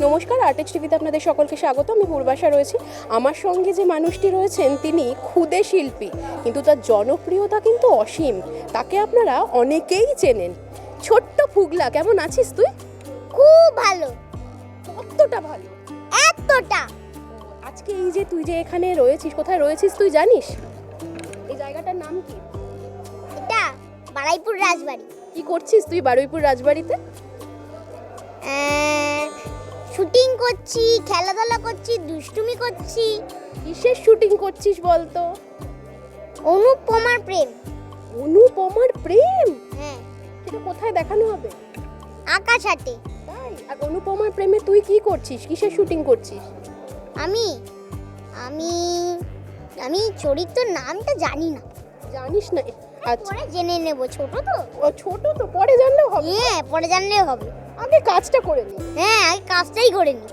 নমস্কার আর্টেজ টিভিতে আপনাদের সকলকে স্বাগত। আমি পূর্বাশা রয়েছি। আমার সঙ্গে যে মানুষটি রয়েছেন তিনি ক্ষুদে শিল্পী কিন্তু তার জনপ্রিয়তা কিন্তু অসীম। তাকে আপনারা অনেকেই চেনেন। ছোট্ট ফুগলা কেমন আছিস তুই? খুব ভালো। কতটা ভালো? এতটা। আজকে এই যে তুই যে এখানে রয়েছিস কোথায় রয়েছিস তুই জানিস? এই জায়গাটার নাম কি? এটা বারাইপুর রাজবাড়ি। কি করছিস তুই বারুইপুর রাজবাড়িতে? শুটিং করছি খেলাধুলা করছি দুষ্টুমি করছি। কিসের শুটিং করছিস বলতো? অনুপমার প্রেম। অনুপমার প্রেম? হ্যাঁ। সেটা কোথায় দেখানো হবে? আকাশ হাটে। তাই? আর অনুপমার প্রেমে তুই কি করছিস? কিসের শুটিং করছিস? আমি আমি আমি চরিত্রের নামটা জানি না। জানিস না? আচ্ছা পরে জেনে নেব। ছোট তো। ও ছোট তো পরে জানলেও হবে। হ্যাঁ পরে জানলেও হবে। আগে কাজটা করে নি হ্যাঁ আগে কাজটাই করে নি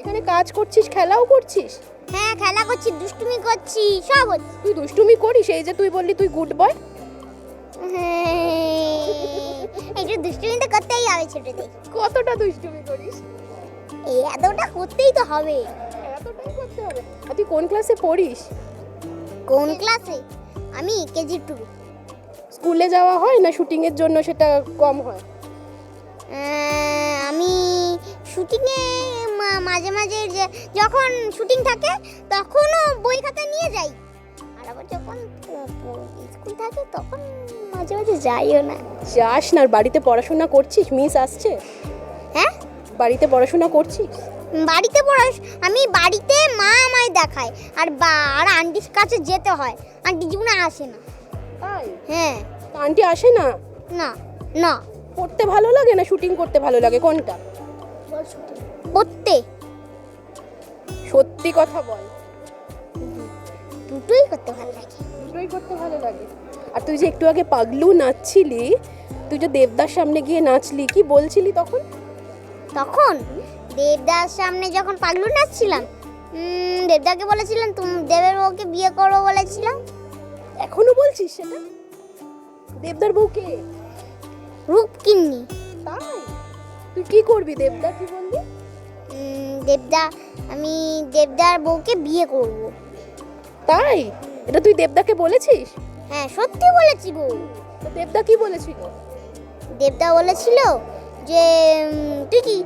এখানে কাজ করছিস খেলাও করছিস? হ্যাঁ খেলা করছি দুষ্টুমি করছি সব হচ্ছে। তুই দুষ্টুমি করিস? এই যে তুই বললি তুই গুড বয় হ্যাঁ, একটু দুষ্টুমি তো করতেই হবে ছোটতে কতটা দুষ্টুমি করিস? এই এতটা করতেই তো হবে। এতটাই করতে হবে। আর তুই কোন ক্লাসে পড়িস? কোন ক্লাসে আমি কেজি টু স্কুলে যাওয়া হয় না শুটিং এর জন্য সেটা কম হয়? শুটিংয়ে মাঝে মাঝে যখন শুটিং থাকে তখনও বই খাতা নিয়ে যাই। আর আবার যখন স্কুল থাকে তখন মাঝে মাঝে যাইও না। যাস না আর বাড়িতে পড়াশোনা করছিস? মিস আসছে? হ্যাঁ? বাড়িতে পড়াশোনা করছিস? বাড়িতে পড়াশ আমি বাড়িতে মা আমায় দেখায় আর বা আর আন্টির কাছে যেতে হয়। আন্টি জীবনে আসে না। তাই? হ্যাঁ। আন্টি আসে না? না না। পড়তে ভালো লাগে না শুটিং করতে ভালো লাগে? কোনটা? পড়তে সত্যি। কথা বল। দুটোই করতে ভালো লাগে। দুটোই করতে ভালো লাগে। আর তুই যে একটু আগে পাগলু নাচছিলি তুই যে দেবদার সামনে গিয়ে নাচলি কি বলছিলি তখন? তখন? দেবদার সামনে যখন পাগলু নাচছিলাম দেবদাকে বলেছিলাম তুমি দেবের বউকে বিয়ে করো বলেছিলাম। এখনও বলছিস সেটা? দেবদার বউকে? রূপ কিন্নি তাই তুই কি করবি দেবদা কি বললি? দেবদা আমি দেবদার বউকে বিয়ে করব। তাই? এটা তুই দেবদাকে বলেছিস? হ্যাঁ সত্যি বলেছি গো তো দেবদা কি বলেছিল? দেবদা বলেছিল যে তুই কি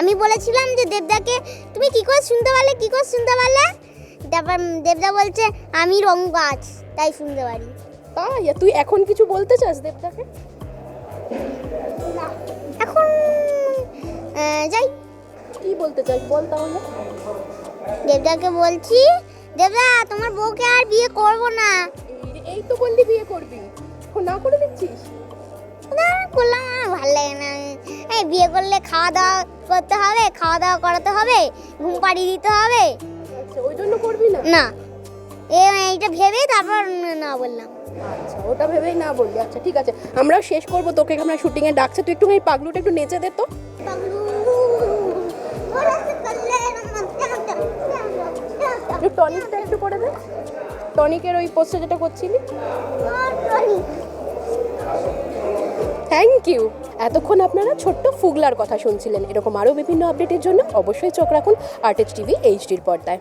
আমি বলেছিলাম যে দেবদাকে তুমি কি করে শুনতে পারলে কি করে শুনতে পারলে? তারপর দেবদা বলছে আমি রং গাছ তাই শুনতে পারি। তাই? তুই এখন কিছু বলতে চাস দেবদাকে? যাই। কি বলতে চাস বল তাহলে? দেবদাকে বলছি দেবদা তোমার বউকে আর বিয়ে করব না। এই- তো বললি বিয়ে করবি। না করে দিচ্ছিস না করলাম ভালো লাগে না। এই বিয়ে করলে খাওয়া দাওয়া করতে হবে খাওয়া দাওয়া করাতে হবে ঘুম পাড়িয়ে দিতে হবে। আচ্ছা ওই জন্য করবি না? না। এ এইটা ভেবে তারপর না বললাম। আচ্ছা ওটা ভেবেই না বললি। আচ্ছা ঠিক আছে। আমরা শেষ করব। তোকে আমরা শুটিং এ ডাকছে। তুই একটু এই পাগলুটা একটু নেচে দে তো। একটু টনিকটা একটু করে দে। টনিকের ওই পোস্টে যেটা করছিলি। থ্যাংক ইউ এতক্ষণ আপনারা ছোট্ট ফুগলার কথা শুনছিলেন। এরকম আরও বিভিন্ন আপডেটের জন্য অবশ্যই চোখ রাখুন আর্টেজ টিভি এইচডির পর্দায়।